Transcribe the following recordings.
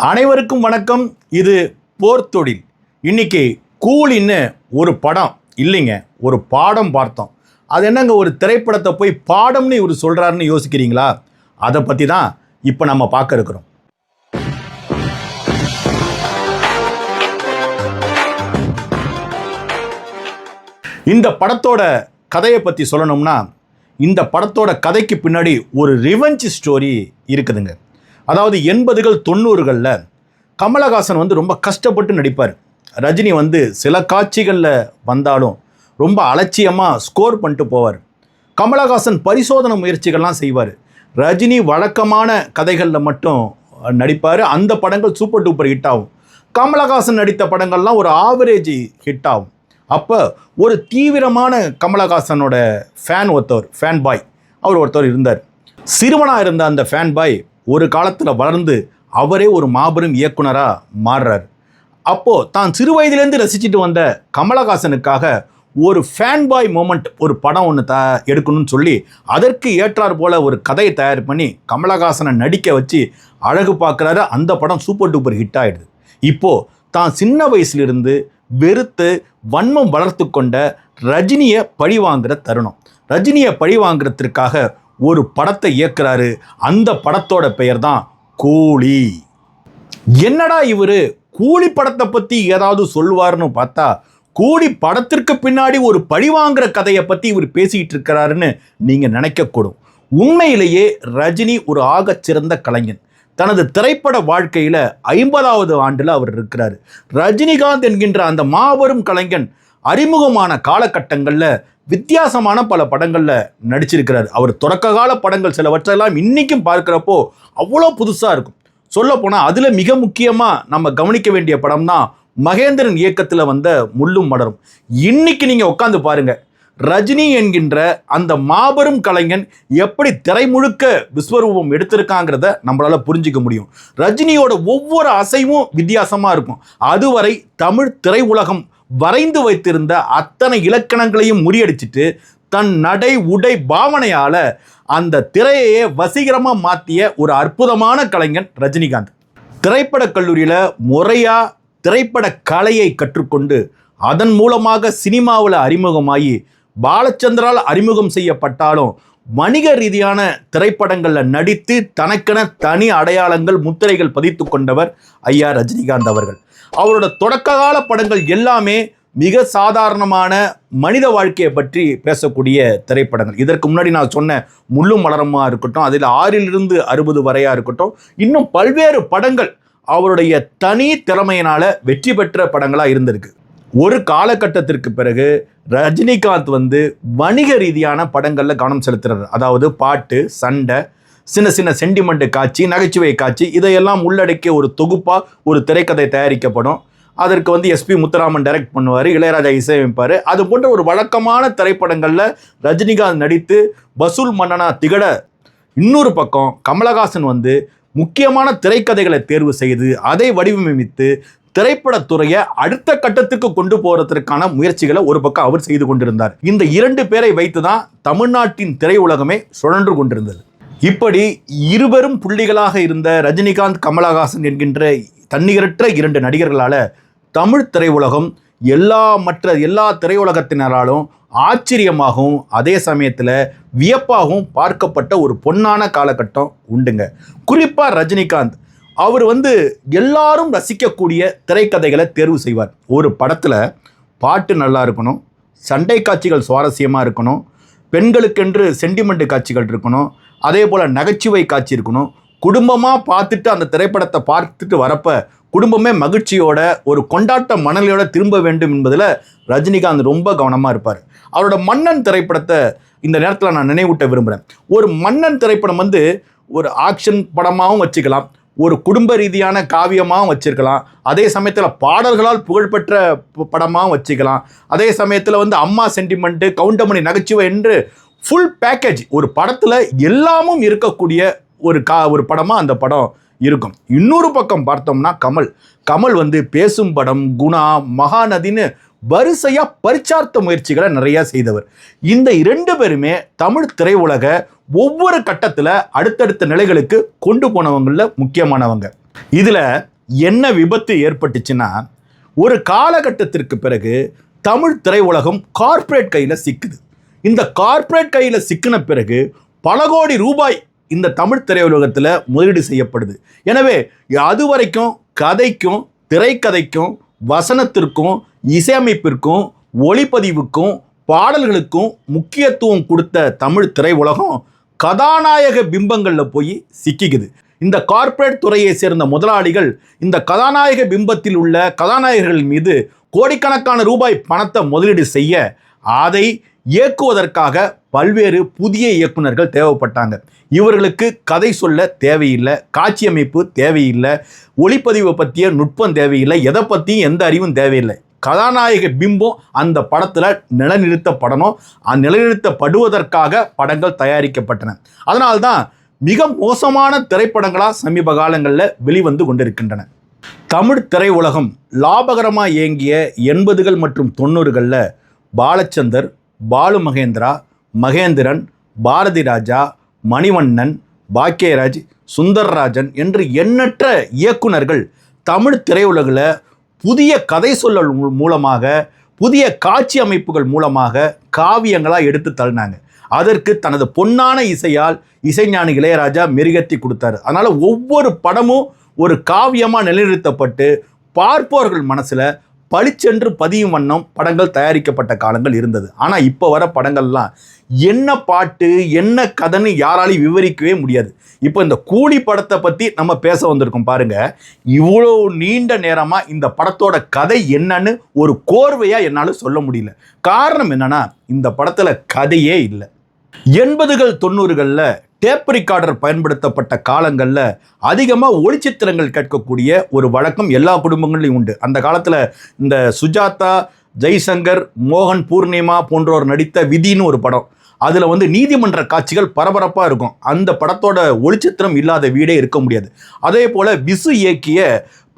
அனைவருக்கும் வணக்கம். இது போர்த்தொழில் இன்னைக்கு கூலின்னு ஒரு படம். இல்லைங்க ஒரு பாடம் பார்த்தோம். அது என்னங்க ஒரு திரைப்படத்தை போய் பாடம்னு இவர் சொல்கிறாருன்னு யோசிக்கிறீங்களா? அதை பற்றி தான் இப்போ நம்ம பார்க்க இருக்கிறோம். இந்த படத்தோட கதையை பற்றி சொல்லணும்னா இந்த படத்தோட கதைக்கு பின்னாடி ஒரு ரிவெஞ்ச் ஸ்டோரி இருக்குதுங்க. அதாவது எண்பதுகள் தொண்ணூறுகளில் கமலஹாசன் வந்து ரொம்ப கஷ்டப்பட்டு நடிப்பார். ரஜினி வந்து சில காட்சிகளில் வந்தாலும் ரொம்ப அலட்சியமாக ஸ்கோர் பண்ணிட்டு போவார். கமலஹாசன் பரிசோதனை முயற்சிகள்லாம் செய்வார். ரஜினி வழக்கமான கதைகளில் மட்டும் நடிப்பார். அந்த படங்கள் சூப்பர் டூப்பர் ஹிட் ஆகும். கமலஹாசன் நடித்த படங்கள்லாம் ஒரு ஆவரேஜ் ஹிட் ஆகும். அப்போ ஒரு தீவிரமான கமலஹாசனோட ஃபேன் ஒருத்தவர் ஃபேன் பாய் அவர் ஒருத்தவர் இருந்தார். சிறுவனாக இருந்த அந்த ஃபேன் பாய் ஒரு காலத்தில் வளர்ந்து அவரே ஒரு மாபெரும் இயக்குனராக மாறுறார். அப்போது தான் சிறு வயதிலேருந்து ரசிச்சுட்டு வந்த கமலஹாசனுக்காக ஒரு ஃபேன் பாய் மூமெண்ட் ஒரு படம் ஒன்று த எடுக்கணும்னு சொல்லி அதற்கு ஏற்றார் போல் ஒரு கதையை தயார் பண்ணி கமலஹாசனை நடிக்க வச்சு அழகு பார்க்குறாரு. அந்த படம் சூப்பர் டூப்பர் ஹிட் ஆகிடுது இப்போது தான் சின்ன வயசுலேருந்து வெறுத்து வன்மம் வளர்த்து கொண்ட ரஜினியை பழி வாங்குகிற தருணம். ரஜினியை பழி வாங்குறதுக்காக ஒரு படத்தை இயக்குறாரு. அந்த படத்தோட பெயர் தான் கூலி. என்னடா இவர்? கூலி படத்தை பற்றி ஏதாவது சொல்லுவார்னு பார்த்தா கூலி படத்திற்கு பின்னாடி ஒரு பழி வாங்குற கதையை பற்றி இவர் பேசிக்கிட்டு இருக்கிறாருன்னு நீங்கள் நினைக்கக்கூடும். உண்மையிலேயே ரஜினி ஒரு ஆகச்சிறந்த கலைஞன். தனது திரைப்பட வாழ்க்கையில் ஐம்பதாவது ஆண்டில் அவர் இருக்கிறார். ரஜினிகாந்த் என்கின்ற அந்த மாபெரும் கலைஞன் அறிமுகமான காலகட்டங்களில் வித்தியாசமான பல படங்களில் நடிச்சிருக்கிறார். அவர் தொடக்க கால படங்கள் சிலவற்றெல்லாம் இன்றைக்கும் பார்க்குறப்போ அவ்வளோ புதுசாக இருக்கும். சொல்லப்போனால் அதில் மிக முக்கியமாக நம்ம கவனிக்க வேண்டிய படம் தான் மகேந்திரன் இயக்கத்தில் வந்த முள்ளும் மடரும். இன்னைக்கு நீங்கள் உட்காந்து பாருங்கள் ரஜினி என்கின்ற அந்த மாபெரும் கலைஞன் எப்படி திரை முழுக்க விஸ்வரூபம் எடுத்திருக்காங்கிறத நம்மளால் புரிஞ்சிக்க முடியும். ரஜினியோட ஒவ்வொரு அசைவும் வித்தியாசமாக இருக்கும். அதுவரை தமிழ் திரை உலகம் வரைந்து வைத்திருந்த அத்தனை இலக்கணங்களையும் முறியடிச்சிட்டு தன் நடை உடை பாவனையால் அந்த திரையையே வசீகரமாக மாற்றிய ஒரு அற்புதமான கலைஞன் ரஜினிகாந்த். திரைப்படக் கல்லூரியில் முறையாக திரைப்பட கலையை கற்றுக்கொண்டு அதன் மூலமாக சினிமாவில் அறிமுகமாகி பாலச்சந்திரால் அறிமுகம் செய்யப்பட்டாலும் வணிக ரீதியான திரைப்படங்களில் நடித்து தனக்கென தனி அடையாளங்கள் முத்திரைகள் பதித்து கொண்டவர் ஐயா ரஜினிகாந்த் அவர்கள். அவரோட தொடக்ககால படங்கள் எல்லாமே மிக சாதாரணமான மனித வாழ்க்கையை பற்றி பேசக்கூடிய திரைப்படங்கள். இதற்கு முன்னாடி நான் சொன்ன முள்ளும் மலரமாக இருக்கட்டும் அதில் ஆறிலிருந்து அறுபது வரையாக இருக்கட்டும் இன்னும் பல்வேறு படங்கள் அவருடைய தனி திறமையினால் வெற்றி பெற்ற படங்களாக இருந்திருக்கு. ஒரு காலகட்டத்திற்கு பிறகு ரஜினிகாந்த் வந்து வணிக ரீதியான படங்களில் கவனம் செலுத்துறாரு. அதாவது பாட்டு சண்டை சின்ன சின்ன சென்டிமெண்ட் காட்சி நகைச்சுவை காட்சி இதையெல்லாம் உள்ளடக்கிய ஒரு தொகுப்பாக ஒரு திரைக்கதை தயாரிக்கப்படும். அதற்கு வந்து எஸ்பி முத்துராமன் டைரக்ட் பண்ணுவார் இளையராஜா இசையமைப்பார். அது போன்ற ஒரு வழக்கமான திரைப்படங்களில் ரஜினிகாந்த் நடித்து வசூல் மன்னனா திகழ இன்னொரு பக்கம் கமலஹாசன் வந்து முக்கியமான திரைக்கதைகளை தேர்வு செய்து அதை வடிவமைத்து திரைப்படத்துறையை அடுத்த கட்டத்துக்கு கொண்டு போகிறதுக்கான முயற்சிகளை ஒரு பக்கம் அவர் செய்து கொண்டிருந்தார். இந்த இரண்டு பேரை வைத்து தான் தமிழ்நாட்டின் திரையுலகமே சுழன்று கொண்டிருந்தது. இப்படி இருவரும் புள்ளிகளாக இருந்த ரஜினிகாந்த் கமலஹாசன் என்கின்ற தன்னிகரற்ற இரண்டு நடிகர்களால் தமிழ் திரையுலகம் எல்லா மற்ற எல்லா திரையுலகத்தினராலும் ஆச்சரியமாகவும் அதே சமயத்தில் வியப்பாகவும் பார்க்கப்பட்ட ஒரு பொன்னான காலகட்டம் உண்டுங்க. குறிப்பாக ரஜினிகாந்த் அவர் வந்து எல்லாரும் ரசிக்கக்கூடிய திரைக்கதைகளை தேர்வு செய்வார். ஒரு படத்தில் பாட்டு நல்லா இருக்கணும் சண்டை காட்சிகள் சுவாரஸ்யமாக இருக்கணும் பெண்களுக்கென்று சென்டிமெண்ட் காட்சிகள் இருக்கணும் அதே போல் நகைச்சுவை காட்சி இருக்கணும். குடும்பமாக பார்த்துட்டு அந்த திரைப்படத்தை பார்த்துட்டு வரப்ப குடும்பமே மகிழ்ச்சியோட ஒரு கொண்டாட்ட மணலையோட திரும்ப வேண்டும் என்பதில் ரஜினிகாந்த் ரொம்ப கவனமாக இருப்பார். அவரோட மன்னன் திரைப்படத்தை இந்த நேரத்தில் நான் நினைவூட்ட விரும்புகிறேன் ஒரு மன்னன் திரைப்படம் வந்து ஒரு ஆக்ஷன் படமாகவும் வச்சுக்கலாம் ஒரு குடும்ப ரீதியான காவியமாகவும் வச்சிருக்கலாம் அதே சமயத்தில் பாடல்களால் புகழ்பெற்ற படமாகவும் வச்சுக்கலாம் அதே சமயத்தில் வந்து அம்மா சென்டிமெண்ட்டு கவுண்டமணி நகைச்சுவை என்று ஃபுல் பேக்கேஜ் ஒரு படத்தில் எல்லாமும் இருக்கக்கூடிய ஒரு கா ஒரு படமாக அந்த படம் இருக்கும். இன்னொரு பக்கம் பார்த்தோம்னா கமல். கமல் வந்து பேசும் படம் குணா மகாநதின்னு வரிசையாக பரிச்சார்த்த முயற்சிகளை நிறையா செய்தவர். இந்த இரண்டு பேருமே தமிழ் திரையுலக ஒவ்வொரு கட்டத்தில் அடுத்தடுத்த நிலைகளுக்கு கொண்டு போனவங்களில் முக்கியமானவங்க. இதில் என்ன விபத்து ஏற்பட்டுச்சுன்னா ஒரு காலகட்டத்திற்கு பிறகு தமிழ் திரையுலகம் கார்ப்பரேட் கையில் சிக்குது. இந்த கார்ப்பரேட் கையில் சிக்கின பிறகு பல கோடி ரூபாய் இந்த தமிழ் திரையுலகத்தில் முதலீடு செய்யப்படுது. எனவே அது வரைக்கும் கதைக்கும் திரைக்கதைக்கும் வசனத்திற்கும் இசையமைப்பிற்கும் ஒளிப்பதிவுக்கும் பாடல்களுக்கும் முக்கியத்துவம் கொடுத்த தமிழ் திரையுலகம் கதாநாயக பிம்பங்களில் போய் சிக்கிக்குது. இந்த கார்ப்பரேட் துறையை சேர்ந்த முதலாளிகள் இந்த கதாநாயக பிம்பத்தில் உள்ள கதாநாயகர்கள் மீது கோடிக்கணக்கான ரூபாய் பணத்தை முதலீடு செய்ய அதை இயக்குவதற்காக பல்வேறு புதிய இயக்குனர்கள் தேவைப்பட்டாங்க. இவர்களுக்கு கதை சொல்ல தேவையில்லை காட்சியமைப்பு தேவையில்லை ஒளிப்பதிவை பற்றிய நுட்பம் தேவையில்லை எதை பற்றியும் எந்த அறிவும் தேவையில்லை. கதாநாயக பிம்பம் அந்த படத்தில் நிலைநிறுத்தப்படணும். அந்த நிலைநிறுத்தப்படுவதற்காக படங்கள் தயாரிக்கப்பட்டன. அதனால்தான் மிக மோசமான திரைப்படங்களாக சமீப காலங்களில் வெளிவந்து கொண்டிருக்கின்றன. தமிழ் திரையுலகம் லாபகரமாக இயங்கிய எண்பதுகள் மற்றும் தொண்ணூறுகளில் பாலச்சந்தர் பாலு மகேந்திரா மகேந்திரன் பாரதி ராஜா மணிவண்ணன் பாக்கியராஜ் சுந்தர்ராஜன் என்று எண்ணற்ற இயக்குனர்கள் தமிழ் திரையுலகில் புதிய கதை சொல்லல் மூலமாக புதிய காட்சி அமைப்புகள் மூலமாக காவியங்களாக எடுத்து தள்ளினாங்க. அதற்கு தனது பொன்னான இசையால் இசைஞானி இளையராஜா மெருகத்தி கொடுத்தாரு. அதனால் ஒவ்வொரு படமும் ஒரு காவியமாக நிலைநிறுத்தப்பட்டு பார்ப்பவர்கள் மனசில் பளிச்சென்று பதியும் வண்ணம் படங்கள் தயாரிக்கப்பட்ட காலங்கள் இருந்தது. ஆனால் இப்போ வர படங்கள்லாம் என்ன பாட்டு என்ன கதைன்னு யாராலையும் விவரிக்கவே முடியாது. இப்போ இந்த கூலி படத்தை பற்றி நம்ம பேச வந்திருக்கோம் பாருங்க. இவ்வளோ நீண்ட நேரமாக இந்த படத்தோட கதை என்னன்னு ஒரு கோர்வையாக என்னால் சொல்ல முடியல. காரணம் என்னன்னா இந்த படத்தில் கதையே இல்லை. எண்பதுகள் தொண்ணூறுகளில் டேப் ரிகார்டர் பயன்படுத்தப்பட்ட காலங்களில் அதிகமாக ஒளிச்சித்திரங்கள் கேட்கக்கூடிய ஒரு வழக்கம் எல்லா குடும்பங்கள்லையும் உண்டு. அந்த காலத்தில் இந்த சுஜாதா ஜெய்சங்கர் மோகன் பூர்ணிமா போன்றோர் நடித்த விதின்னு ஒரு படம். அதில் வந்து நீதிமன்ற காட்சிகள் பரபரப்பாக இருக்கும். அந்த படத்தோட ஒளிச்சித்திரம் இல்லாத வீடே இருக்க முடியாது. அதே போல் விசு இயக்கிய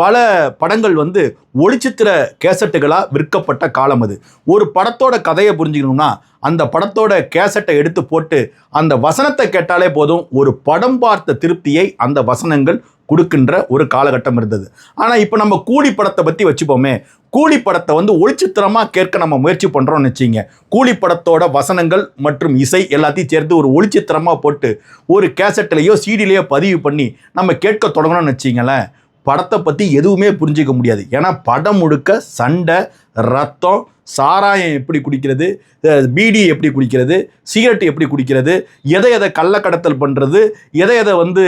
பல படங்கள் வந்து ஒளிச்சித்திர கேசட்டுகளாக விற்கப்பட்ட காலம் அது. ஒரு படத்தோட கதையை புரிஞ்சுக்கணும்னா அந்த படத்தோட கேசட்டை எடுத்து போட்டு அந்த வசனத்தை கேட்டாலே போதும் ஒரு படம் பார்த்த திருப்தியை அந்த வசனங்கள் கொடுக்கின்ற ஒரு காலகட்டம் இருந்தது. ஆனால் இப்போ நம்ம கூலி படத்தை பற்றி வச்சுப்போமே. கூலி படத்தை வந்து ஒளிச்சித்திரமாக கேட்க நம்ம முயற்சி பண்ணுறோம்னு வச்சிங்க கூலி படத்தோட வசனங்கள் மற்றும் இசை எல்லாத்தையும் சேர்த்து ஒரு ஒளிச்சித்திரமாக போட்டு ஒரு கேசட்லேயோ சீடிலேயோ பதிவு பண்ணி நம்ம கேட்க தொடங்கணும்னு வச்சிங்களேன் படத்தை பற்றி எதுவுமே புரிஞ்சிக்க முடியாது. ஏன்னா படம் முழுக்க சண்டை ரத்தம் சாராயம் எப்படி குடிக்கிறது பீடி எப்படி குடிக்கிறது சிகரெட் எப்படி குடிக்கிறது எதை எதை கள்ளக்கடத்தல் பண்ணுறது எதை எதை வந்து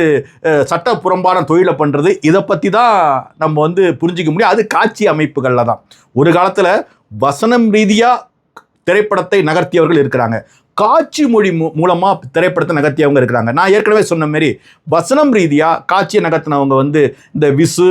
சட்ட புறம்பான தொழிலை பண்ணுறது இதை பற்றி தான் நம்ம வந்து புரிஞ்சிக்க முடியும். அது காட்சி அமைப்புகளில் தான். ஒரு காலத்தில் வசனம் ரீதியாக திரைப்படத்தை நகர்த்தியவர்கள் இருக்கிறாங்க. காட்சி மொழி மூ மூலமாக திரைப்படத்தை நகர்த்தியவங்க இருக்கிறாங்க. நான் ஏற்கனவே சொன்ன மாதிரி வசனம் ரீதியாக காட்சியை நகர்த்தினவங்க வந்து இந்த விசு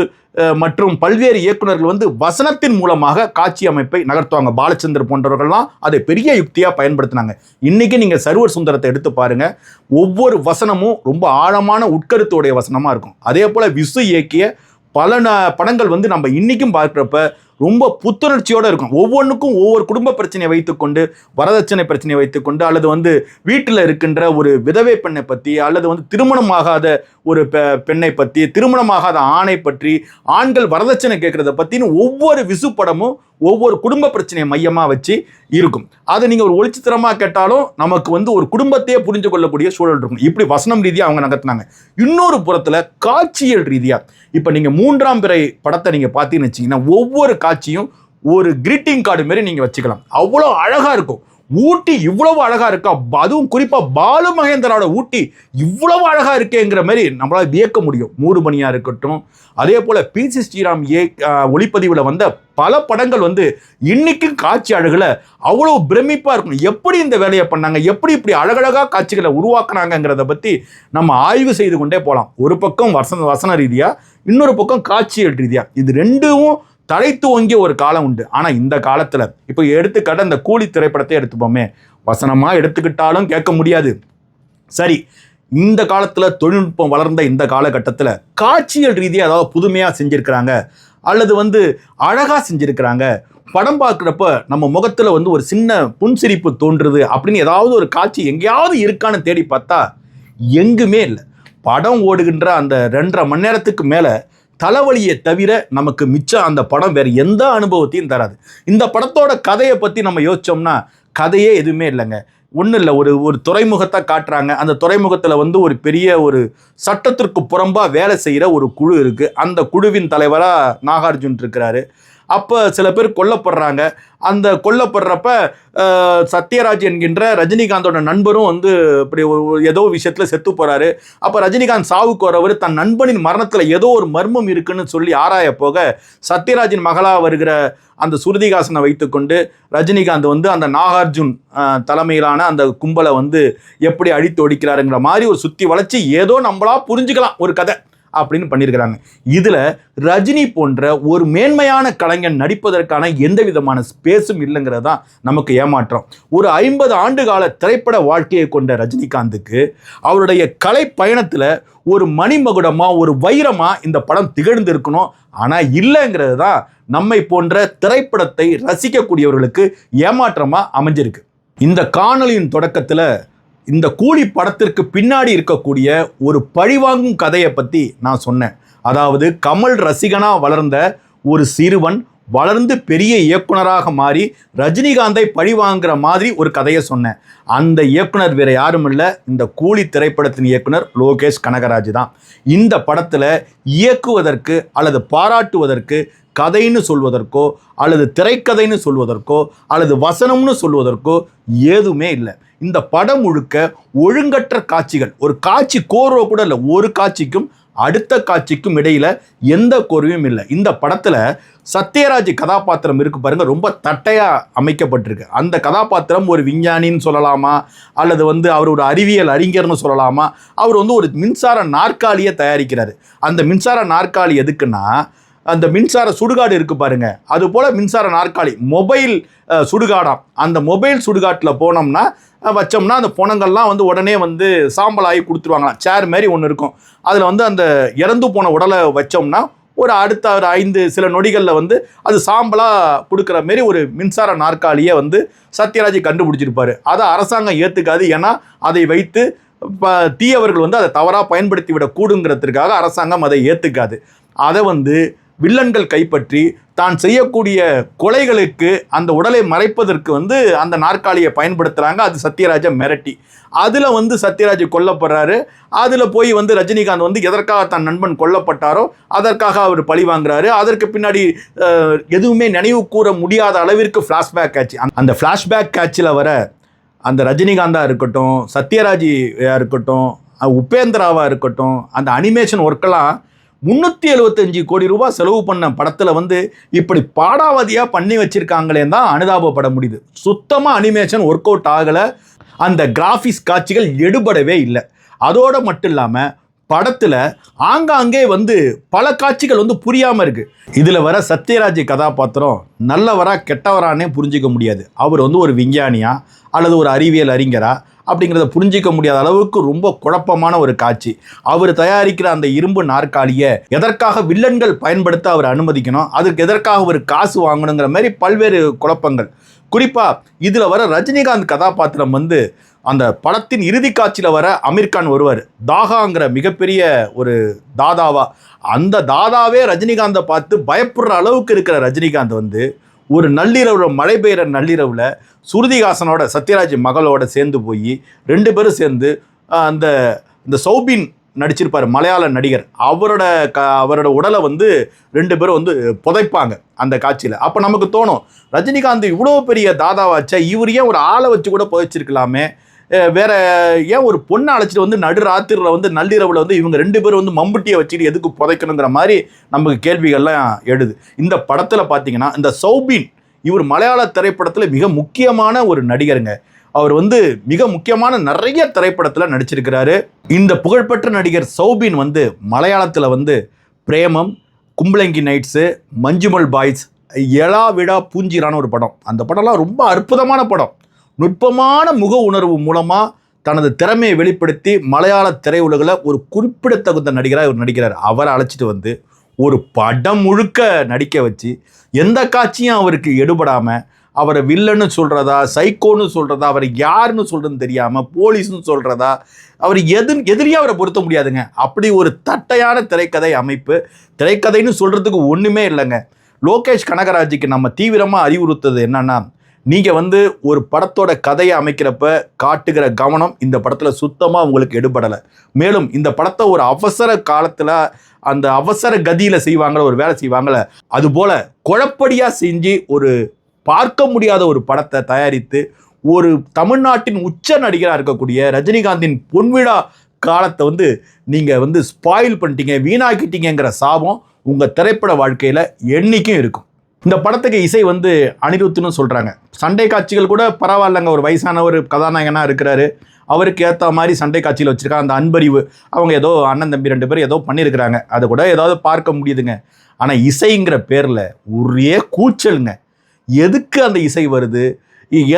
மற்றும் பல்வேறு இயக்குனர்கள் வந்து வசனத்தின் மூலமாக காட்சி அமைப்பை நகர்த்துவாங்க. பாலச்சந்தர் போன்றவர்கள்லாம் அதை பெரிய யுக்தியாக பயன்படுத்தினாங்க. இன்றைக்கி நீங்கள் சர்வர் சுந்தரத்தை எடுத்து பாருங்கள் ஒவ்வொரு வசனமும் ரொம்ப ஆழமான உட்கருத்துடைய வசனமாக இருக்கும். அதே போல் விசு இயக்கிய பல படங்கள் வந்து நம்ம இன்றைக்கும் பார்க்குறப்ப ரொம்ப புத்துணர்ச்சியோடு இருக்கும். ஒவ்வொன்றுக்கும் ஒவ்வொரு குடும்ப பிரச்சனையை வைத்துக்கொண்டு வரதட்சணை பிரச்சனையை வைத்துக்கொண்டு அல்லது வந்து வீட்டில் இருக்கின்ற ஒரு விதவை பெண்ணை பற்றி அல்லது வந்து திருமணமாகாத ஒரு பெ பெண்ணை பற்றி திருமணமாகாத ஆணை பற்றி ஆண்கள் வரதட்சணை கேட்குறத பற்றின்னு ஒவ்வொரு விசு படமும் ஒவ்வொரு குடும்ப பிரச்சனையை மையமாக வச்சு இருக்கும். அதை நீங்கள் ஒரு ஒளிச்சித்திரமாக கேட்டாலும் நமக்கு வந்து ஒரு குடும்பத்தையே புரிஞ்சு கொள்ளக்கூடிய சூழல் இருக்கும். இப்படி வசனம் ரீதியாக அவங்க நகர்த்தினாங்க. இன்னொரு புறத்தில் காட்சியல் ரீதியாக இப்போ நீங்கள் மூன்றாம் பிறை படத்தை நீங்கள் பார்த்தீங்கன்னு வச்சிங்கன்னா ஒவ்வொரு காட்சியும் ஒரு கிரீட்டிங் கார்டு மாரி நீங்கள் வச்சுக்கலாம். அவ்வளோ அழகாக இருக்கும். ஊட்டி இவ்வளவு அழகா இருக்கா? அதுவும் குறிப்பா பாலு மகேந்திராவோட ஊட்டி இவ்வளவு அழகா இருக்கேங்கிற மாதிரி நம்மளால வியக்க முடியும். மூடுமணியா இருக்கட்டும். அதே போல பி சி ஸ்ரீராம் ஏ ஒளிப்பதிவில் ஒளிப்பதிவுல வந்த பல படங்கள் வந்து இன்னைக்கும் காட்சி அழகுல அவ்வளவு பிரமிப்பா இருக்கும். எப்படி இந்த வேலையை பண்ணாங்க? எப்படி இப்படி அழகழகா காட்சிகளை உருவாக்குனாங்கங்கிறத பத்தி நம்ம ஆய்வு செய்து கொண்டே போகலாம் ஒரு பக்கம் வசன வசன ரீதியா இன்னொரு பக்கம் காட்சியல் ரீதியா. இது ரெண்டும் தலை துவங்கிய ஒரு காலம் உண்டு. ஆனால் இந்த காலத்தில் இப்போ எடுத்துக்காட்ட அந்த கூலி திரைப்படத்தை எடுத்துப்போமே. வசனமாக எடுத்துக்கிட்டாலும் கேட்க முடியாது. சரி இந்த காலத்தில் தொழில்நுட்பம் வளர்ந்த இந்த காலகட்டத்தில் காட்சியல் ரீதியாக ஏதாவது புதுமையாக செஞ்சுருக்கிறாங்க. அல்லது வந்து அழகாக செஞ்சுருக்கிறாங்க. படம் பார்க்குறப்ப நம்ம முகத்தில் வந்து ஒரு சின்ன புன்சிரிப்பு தோன்றுது அப்படின்னு ஏதாவது ஒரு காட்சி எங்கேயாவது இருக்கான்னு தேடி பார்த்தா எங்குமே இல்லை. படம் ஓடுகின்ற அந்த ரெண்டரை மணி நேரத்துக்கு மேலே தலைவலியை தவிர நமக்கு மிச்சம் அந்த படம் வேறு எந்த அனுபவத்தையும் தராது. இந்த படத்தோட கதையை பற்றி நம்ம யோசிச்சோம்னா கதையே எதுவுமே இல்லைங்க. ஒன்றும் இல்லை ஒரு ஒரு துறைமுகத்தை காட்டுறாங்க. அந்த துறைமுகத்தில் வந்து ஒரு பெரிய ஒரு சட்டத்திற்கு புறம்பாக வேலை செய்கிற ஒரு குழு இருக்குது அந்த குழுவின் தலைவராக நாகார்ஜுன் இருக்கிறாரு. அப்போ சில பேர் கொல்லப்படுறாங்க. அந்த கொல்லப்படுறப்ப சத்யராஜ் என்கின்ற ரஜினிகாந்தோட நண்பரும் வந்து இப்படி ஒரு ஏதோ விஷயத்தில் செத்து போகிறாரு அப்போ ரஜினிகாந்த் சாவுக்கு வரவர் தன் நண்பனின் மரணத்தில் ஏதோ ஒரு மர்மம் இருக்குன்னு சொல்லி ஆராய போக சத்யராஜின் மகளாக வருகிற அந்த சுருதிகாசனை வைத்துக்கொண்டு ரஜினிகாந்த் வந்து அந்த நாகார்ஜுன் தலைமையிலான அந்த கும்பலை வந்து எப்படி அழித்து ஒடிக்கிறாருங்கிற மாதிரி ஒரு சுற்றி வளைச்சி ஏதோ நம்மளா புரிஞ்சுக்கலாம் ஒரு கதை. அப்படின்னு பண்ணியிருக்கிறாங்க இதில் ரஜினி போன்ற ஒரு மேன்மையான கலைஞன் நடிப்பதற்கான எந்த விதமான ஸ்பேஸும் இல்லைங்கிறது தான் நமக்கு ஏமாற்றம். ஒரு ஐம்பது ஆண்டு கால திரைப்பட வாழ்க்கையை கொண்ட ரஜினிகாந்துக்கு அவருடைய கலை பயணத்தில் ஒரு மணிமகுடமாக ஒரு வைரமாக இந்த படம் திகழ்ந்து இருக்கணும் ஆனால் இல்லைங்கிறது தான் நம்மை போன்ற திரைப்படத்தை ரசிக்கக்கூடியவர்களுக்கு ஏமாற்றமாக அமைஞ்சிருக்கு. இந்த காணொலியின் தொடக்கத்தில் இந்த கூலி படத்திற்கு பின்னாடி இருக்கக்கூடிய ஒரு பழிவாங்கும் கதையை பற்றி நான் சொன்னேன். அதாவது கமல் ரசிகனாக வளர்ந்த ஒரு சிறுவன் வளர்ந்து பெரிய இயக்குனராக மாறி ரஜினிகாந்தை பழிவாங்குற மாதிரி ஒரு கதையை சொன்னேன். அந்த இயக்குனர் வேறு யாரும் இல்லை. இந்த கூலி திரைப்படத்தின் இயக்குனர் லோகேஷ் கனகராஜ் தான். இந்த படத்தில் இயக்குவதற்கு அல்லது பாராட்டுவதற்கு கதைன்னு சொல்வதற்கோ அல்லது திரைக்கதைன்னு சொல்வதற்கோ அல்லது வசனம்னு சொல்வதற்கோ ஏதுமே இல்லை. இந்த படம் முழுக்க ஒழுங்கற்ற காட்சிகள். ஒரு காட்சி கோர்வை கூட இல்லை ஒரு காட்சிக்கும் அடுத்த காட்சிக்கும் இடையில எந்த கோர்வையும் இல்லை. இந்த படத்துல சத்யராஜ் கதாபாத்திரம் இருக்கு பாருங்க ரொம்ப தட்டையா அமைக்கப்பட்டிருக்கு. அந்த கதாபாத்திரம் ஒரு விஞ்ஞானின்னு சொல்லலாமா? அல்லது வந்து அவர் ஒரு அறிவியல் அறிஞர்னு சொல்லலாமா? அவர் வந்து ஒரு மின்சார நாற்காலியை தயாரிக்கிறாரு. அந்த மின்சார நாற்காலி எதுக்குன்னா அந்த மின்சார சுடுகாடு இருக்கு பாருங்க. அது போல மின்சார நாற்காலி மொபைல் சுடுகாடாம். அந்த மொபைல் சுடுகாட்டில் போனோம்னா வச்சோம்னா அந்த புணங்கள்லாம் வந்து உடனே வந்து சாம்பலாகி கொடுத்துருவாங்களாம். சேர் மாதிரி ஒன்று இருக்கும். அதில் வந்து அந்த இறந்து போன உடலை வச்சோம்னா ஒரு அடுத்த ஒரு ஐந்து சில நொடிகளில் வந்து அது சாம்பலாக கொடுக்குற மாரி ஒரு மின்சார நாற்காலியை வந்து சத்யராஜ் கண்டுபிடிச்சிருப்பார். அதை அரசாங்கம் ஏற்றுக்காது ஏன்னா அதை வைத்து இப்போ தீயவர்கள் வந்து அதை தவறாக பயன்படுத்தி விடக்கூடுங்கிறதுக்காக அரசாங்கம் அதை ஏற்றுக்காது அதை வந்து வில்லன்கள் கைப்பற்றி தான் செய்யக்கூடிய கொலைகளுக்கு அந்த உடலை மறைப்பதற்கு வந்து அந்த நாற்காலியை பயன்படுத்துகிறாங்க அது சத்யராஜை மிரட்டி. அதில் வந்து சத்யராஜ் கொல்லப்படுறாரு. அதில் போய் வந்து ரஜினிகாந்த் வந்து எதற்காக தன் நண்பன் கொல்லப்பட்டாரோ அதற்காக அவர் பழி வாங்குறாரு. அதற்கு பின்னாடி எதுவுமே நினைவு கூற முடியாத அளவிற்கு ஃப்ளாஷ்பேக் காட்சி அந்த- ஃப்ளாஷ்பேக் காட்சியில் வர அந்த ரஜினிகாந்தாக இருக்கட்டும் சத்யராஜியாக இருக்கட்டும் உபேந்திராவாக இருக்கட்டும் அந்த அனிமேஷன் ஒர்க்கெல்லாம் முந்நூற்றி எழுபத்தஞ்சு கோடி ரூபாய் செலவு பண்ண படத்தில் வந்து இப்படி பாடாவதியாக பண்ணி வச்சுருக்காங்களே தான் அனுதாபப்பட முடியுது. சுத்தமாக அனிமேஷன் ஒர்க் அவுட் ஆகலை. அந்த கிராஃபிக்ஸ் காட்சிகள் எடுபடவே இல்லை. அதோடு மட்டும் இல்லாமல் படத்தில் ஆங்காங்கே வந்து பல காட்சிகள் வந்து புரியாமல் இருக்குது இதில் வர சத்யராஜ் கதாபாத்திரம் நல்லவரா கெட்டவரானே புரிஞ்சிக்க முடியாது. அவர் வந்து ஒரு விஞ்ஞானியா அல்லது ஒரு அறிவியல் அறிஞரா அப்படிங்கிறத புரிஞ்சிக்க முடியாத அளவுக்கு ரொம்ப குழப்பமான ஒரு காட்சி. அவர் தயாரிக்கிற அந்த இரும்பு நாற்காலியை எதற்காக வில்லன்கள் பயன்படுத்த அவர் அனுமதிக்கணும்? அதுக்கு எதற்காக ஒரு காசு வாங்கணுங்கிற மாதிரி பல்வேறு குழப்பங்கள். குறிப்பாக இதில் வர ரஜினிகாந்த் கதாபாத்திரம் வந்து அந்த படத்தின் இறுதி காட்சியில் வர அமீர்கான் வருவார் தாகாங்கிற மிகப்பெரிய ஒரு தாதாவா. அந்த தாதாவே ரஜினிகாந்தை பார்த்து பயப்படுற அளவுக்கு இருக்கிற ரஜினிகாந்த் வந்து ஒரு நள்ளிரவு மழை பெய்கிற நள்ளிரவில் சுருதிகாசனோட சத்யராஜ் மகளோட சேர்ந்து போய் ரெண்டு பேரும் சேர்ந்து அந்த இந்த சௌபின் நடிச்சிருப்பார் மலையாள நடிகர். அவரோட க அவரோட உடலை வந்து ரெண்டு பேரும் வந்து புதைப்பாங்க அந்த காட்சியில். அப்போ நமக்கு தோணும் ரஜினிகாந்த் இவ்வளோ பெரிய தாதாவாச்சா இவர் ஏன் ஒரு ஆளை வச்சு கூட புதைச்சிருக்கலாமே? வேற ஏன் ஒரு பொண்ணை அழைச்சிட்டு வந்து நடுராத்திரில் வந்து நள்ளிரவில் வந்து இவங்க ரெண்டு பேரும் வந்து மம்புட்டியை வச்சுட்டு எதுக்கு புதைக்கணுங்கிற மாதிரி நமக்கு கேள்விகள்லாம் எழுது. இந்த படத்தில் பார்த்தீங்கன்னா இந்த சௌபின் இவர் மலையாள திரைப்படத்தில் மிக முக்கியமான ஒரு நடிகருங்க. அவர் வந்து மிக முக்கியமான நிறைய திரைப்படத்தில் நடிச்சிருக்கிறாரு. இந்த புகழ்பெற்ற நடிகர் சௌபின் வந்து மலையாளத்தில் வந்து பிரேமம் கும்பலங்கி நைட்ஸு மஞ்சுமல் பாய்ஸ் எலா விடா பூஞ்சிரான ஒரு படம். அந்த படம்லாம் ரொம்ப அற்புதமான படம். நுட்பமான முக உணர்வு மூலமாக தனது திறமையை வெளிப்படுத்தி மலையாள திரையுலகில் ஒரு குறிப்பிடத்தகுந்த நடிகராக இவர் நடிக்கிறார். அவரை அழைச்சிட்டு வந்து ஒரு படம் முழுக்க நடிக்க வச்சு எந்த காட்சியும் அவருக்கு எடுபடாமல் அவரை வில்லன்னு சொல்கிறதா சைக்கோன்னு சொல்கிறதா அவரை யாருன்னு சொல்கிறதுன்னு தெரியாமல் போலீஸ்னு சொல்கிறதா அவர் எது எதிரியாக அவரை பொருத்த முடியாதுங்க. அப்படி ஒரு தட்டையான திரைக்கதை அமைப்பு திரைக்கதைன்னு சொல்கிறதுக்கு ஒன்றுமே இல்லைங்க. லோகேஷ் கனகராஜுக்கு நம்ம தீவிரமாக அறிவுறுத்தது என்னென்னா நீங்கள் வந்து ஒரு படத்தோட கதையை அமைக்கிறப்ப காட்டுகிற கவனம் இந்த படத்தில் சுத்தமாக உங்களுக்கு எடுபடலை. மேலும் இந்த படத்தை ஒரு அவசர காலத்தில் அந்த அவசர கதியில் செய்வாங்களே ஒரு வேலை செய்வாங்களே அதுபோல் குழப்படியாக செஞ்சு ஒரு பார்க்க முடியாத ஒரு படத்தை தயாரித்து ஒரு தமிழ்நாட்டின் உச்ச நடிகராக இருக்கக்கூடிய ரஜினிகாந்தின் பொன்விழா காலத்தை வந்து நீங்கள் வந்து ஸ்பாயில் பண்ணிட்டீங்க வீணாக்கிட்டீங்கங்கிற சாபம் உங்கள் திரைப்பட வாழ்க்கையில் என்றைக்கும் இருக்கும். இந்த படத்துக்கு இசை வந்து அனிருத்துன்னு சொல்கிறாங்க சண்டை காட்சிகள் கூட பரவாயில்லைங்க. ஒரு வயசான ஒரு கதாநாயகனாக இருக்கிறாரு. அவருக்கு ஏற்ற மாதிரி சண்டை காட்சியில் வச்சுருக்காங்க. அந்த அன்பறிவு அவங்க ஏதோ அண்ணன் தம்பி ரெண்டு பேரும் ஏதோ பண்ணியிருக்கிறாங்க. அதை கூட ஏதாவது பார்க்க முடியுதுங்க. ஆனால் இசைங்கிற பேரில் ஒரே கூச்சலுங்க. எதுக்கு அந்த இசை வருது?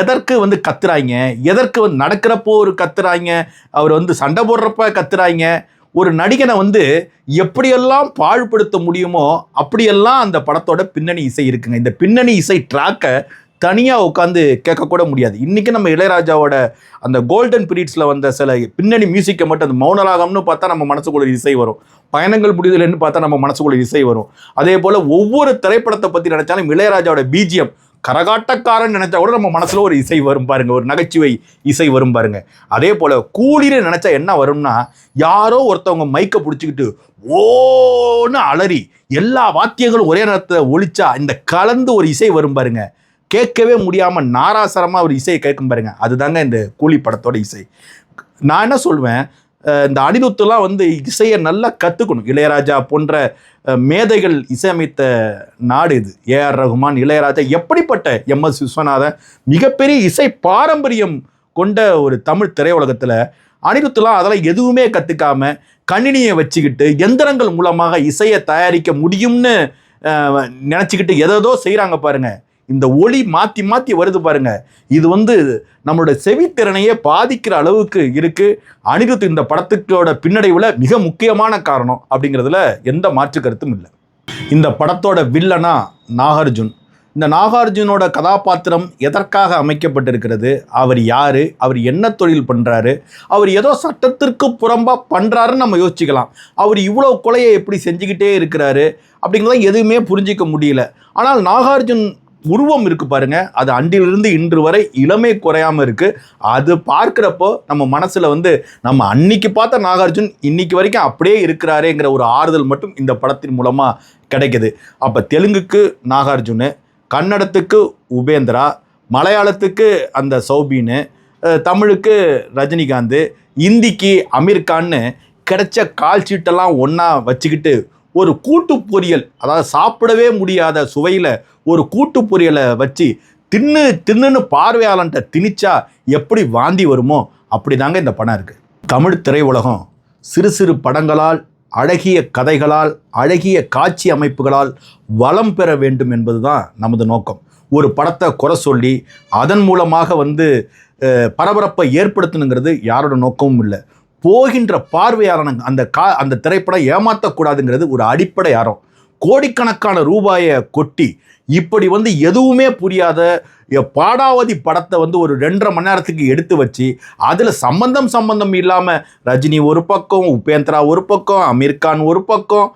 எதற்கு வந்து கத்துறாங்க? எதற்கு வந்து நடக்கிறப்போ ஒரு கத்துறாங்க? அவர் வந்து சண்டை போடுறப்ப கத்துறாங்க? ஒரு நடிகனை வந்து எப்படியெல்லாம் பாழ்படுத்த முடியுமோ அப்படியெல்லாம் அந்த படத்தோட பின்னணி இசை இருக்குங்க. இந்த பின்னணி இசை ட்ராக்கை தனியாக உட்காந்து கேட்கக்கூட முடியாது. இன்றைக்கி நம்ம இளையராஜாவோட அந்த கோல்டன் பீரியட்ஸில் வந்த சில பின்னணி மியூசிக்கை மட்டும் அந்த மௌனராகம்னு பார்த்தா நம்ம மனசுக்குள்ள இசை வரும். பயணங்கள் புரிதல்னு பார்த்தா நம்ம மனசுக்குள்ள இசை வரும். அதே போல் ஒவ்வொரு திரைப்படத்தை பற்றி நினச்சாலும் இளையராஜாவோட பிஜிஎம் கரகாட்டக்காரன் நினைச்சா கூட நம்ம மனசுல ஒரு இசை வரும் பாருங்க ஒரு நகைச்சுவை இசை வரும் பாருங்க. அதே போல கூலின்னு நினைச்சா என்ன வரும்னா யாரோ ஒருத்தவங்க மைக்கை பிடிச்சிக்கிட்டு ஓன்னு அலறி எல்லா வாத்தியங்களும் ஒரே நேரத்தில் ஒழிச்சா இந்த கலந்து ஒரு இசை வரும் பாருங்க. கேட்கவே முடியாம நாராசரமா ஒரு இசையை கேட்கும் பாருங்க. அதுதாங்க இந்த கூலி படத்தோட இசை. நான் என்ன சொல்வேன் இந்த அனிருத்துலாம் வந்து இசையை நல்லா கற்றுக்கணும் இளையராஜா போன்ற மேதைகள் இசையமைத்த நாடு இது. ஏஆர் ரகுமான் இளையராஜா எப்படிப்பட்ட எம் எஸ் விஸ்வநாதன் மிகப்பெரிய இசை பாரம்பரியம் கொண்ட ஒரு தமிழ் திரையுலகத்தில் அனிருத்துலாம் அதெல்லாம் எதுவுமே கற்றுக்காம கணினியை வச்சுக்கிட்டு எந்திரங்கள் மூலமாக இசையை தயாரிக்க முடியும்னு நினச்சிக்கிட்டு எதோ செய்கிறாங்க பாருங்கள் இந்த ஒளி மாற்றி மாற்றி வருது பாருங்க. இது வந்து நம்மளோட செவித்திறனையே பாதிக்கிற அளவுக்கு இருக்கு. அனிருத் இந்த படத்துக்கோட பின்னடைவில் மிக முக்கியமான காரணம் அப்படிங்கிறதுல எந்த மாற்று கருத்தும் இல்லை. இந்த படத்தோட வில்லனா நாகார்ஜுன். இந்த நாகார்ஜுனோட கதாபாத்திரம் எதற்காக அமைக்கப்பட்டிருக்கிறது? அவர் யார்? அவர் என்ன தொழில் பண்ணுறாரு அவர் ஏதோ சட்டத்திற்கு புறம்பாக பண்ணுறாருன்னு நம்ம யோசிச்சுக்கலாம். அவர் இவ்வளோ கொலையை எப்படி செஞ்சுக்கிட்டே இருக்கிறாரு? அப்படிங்கிறத எதுவுமே புரிஞ்சிக்க முடியல. ஆனால் நாகார்ஜுன் உருவம் இருக்கு பாருங்க. அது அன்றிலிருந்து இன்று வரை இளமை குறையாம இருக்கு. அது பார்க்குறப்போ நம்ம மனசுல வந்து நம்ம அன்னைக்கு பார்த்த நாகார்ஜுன் இன்னைக்கு வரைக்கும் அப்படியே இருக்கிறாரேங்கிற ஒரு ஆறுதல் மட்டும் இந்த படத்தின் மூலமா கிடைக்குது. அப்ப தெலுங்குக்கு நாகார்ஜுனு கன்னடத்துக்கு உபேந்திரா மலையாளத்துக்கு அந்த சௌபீனு தமிழுக்கு ரஜினிகாந்த் இந்திக்கு அமீர்கான்னு கிடைச்ச கால் சீட்டெல்லாம் ஒன்றா வச்சுக்கிட்டு ஒரு கூட்டு பொரியல் அதாவது சாப்பிடவே முடியாத சுவையில் ஒரு கூட்டு பொரியலை வச்சு தின்னு தின்னுன்னு பார்வையாளன்ட்ட திணிச்சா எப்படி வாந்தி வருமோ அப்படி தாங்க இந்த படம் இருக்குது தமிழ் திரையுலகம் சிறு சிறு படங்களால் அழகிய கதைகளால் அழகிய காட்சி அமைப்புகளால் வளம் பெற வேண்டும் என்பதுதான் நமது நோக்கம். ஒரு படத்தை குறை சொல்லி அதன் மூலமாக வந்து பரபரப்பை ஏற்படுத்தணுங்கிறது யாரோட நோக்கமும் இல்லை. போகின்ற பார்வையாளன அந்த கா அந்த திரைப்படம் ஏமாற்றக்கூடாதுங்கிறது ஒரு அடிப்படை அறம். கோடிக்கணக்கான ரூபாயை கொட்டி இப்படி வந்து எதுவுமே புரியாத எ- பாடாவதி படத்தை வந்து ஒரு ரெண்டரை மணி நேரத்துக்கு எடுத்து வச்சு அதில் சம்பந்தம் சம்பந்தம் இல்லாமல் ரஜினி ஒரு பக்கம் உபேந்திரா ஒரு பக்கம் அமீர்கான் ஒரு பக்கம்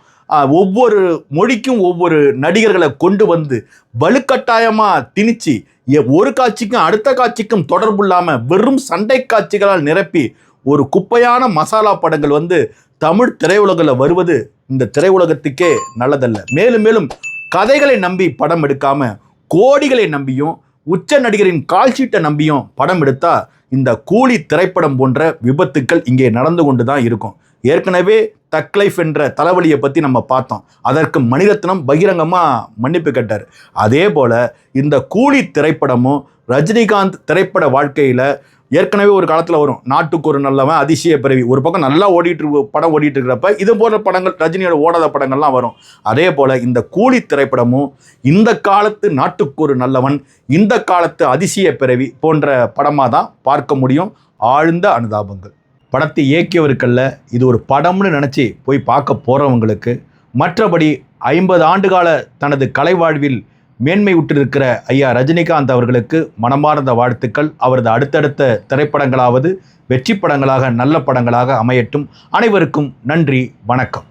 ஒவ்வொரு மொழிக்கும் ஒவ்வொரு நடிகர்களை கொண்டு வந்து வலுக்கட்டாயமாக திணிச்சு எ- ஒரு காட்சிக்கும் அடுத்த காட்சிக்கும் தொடர்பு இல்லாமல் வெறும் சண்டை காட்சிகளால் நிரப்பி ஒரு குப்பையான மசாலா படங்கள் வந்து தமிழ் திரையுலகில் வருவது இந்த திரையுலகத்துக்கே நல்லதல்ல. மேலும் மேலும் கதைகளை நம்பி படம் எடுக்காம கோடிகளை நம்பியும் உச்ச நடிகரின் கால்ஷீட்டை நம்பியும் படம் எடுத்தா இந்த கூலி திரைப்படம் போன்ற விபத்துக்கள் இங்கே நடந்து கொண்டு தான் இருக்கும். ஏற்கனவே தக் லைஃப் என்ற தலைவலியை பற்றி நம்ம பார்த்தோம். அதற்கு மணிரத்னம் பகிரங்கமாக மன்னிப்பு கேட்டார். அதே போல் இந்த கூலி திரைப்படமும் ரஜினிகாந்த் திரைப்பட வாழ்க்கையில் ஏற்கனவே ஒரு காலத்தில் வரும். நாட்டுக்கு ஒரு நல்லவன் அதிசய பிறவி. ஒரு பக்கம் நல்லா ஓடிட்டு படம் ஓடிட்டு இருக்கிறப்ப இது போன்ற படங்கள் ரஜினியோட ஓடாத படங்கள்லாம் வரும். அதே போல் இந்த கூலி திரைப்படமும் இந்த காலத்து நாட்டுக்கு ஒரு நல்லவன் இந்த காலத்து அதிசய பிறவி போன்ற படமாக தான் பார்க்க முடியும். ஆழ்ந்த அனுதாபங்கள். படத்தை இயக்கியவருக்கல்ல இது ஒரு படம்னு நினச்சி போய் பார்க்க போகிறவங்களுக்கு மற்றபடி ஐம்பது ஆண்டுகால தனது கலை வாழ்வில் மேன்மை உற்றிருக்கிற ஐயா ரஜினிகாந்த் அவர்களுக்கு மனமார்ந்த வாழ்த்துக்கள். அவரது அடுத்தடுத்த திரைப்படங்களாவது வெற்றி படங்களாக நல்ல படங்களாக அமையட்டும். அனைவருக்கும் நன்றி வணக்கம்.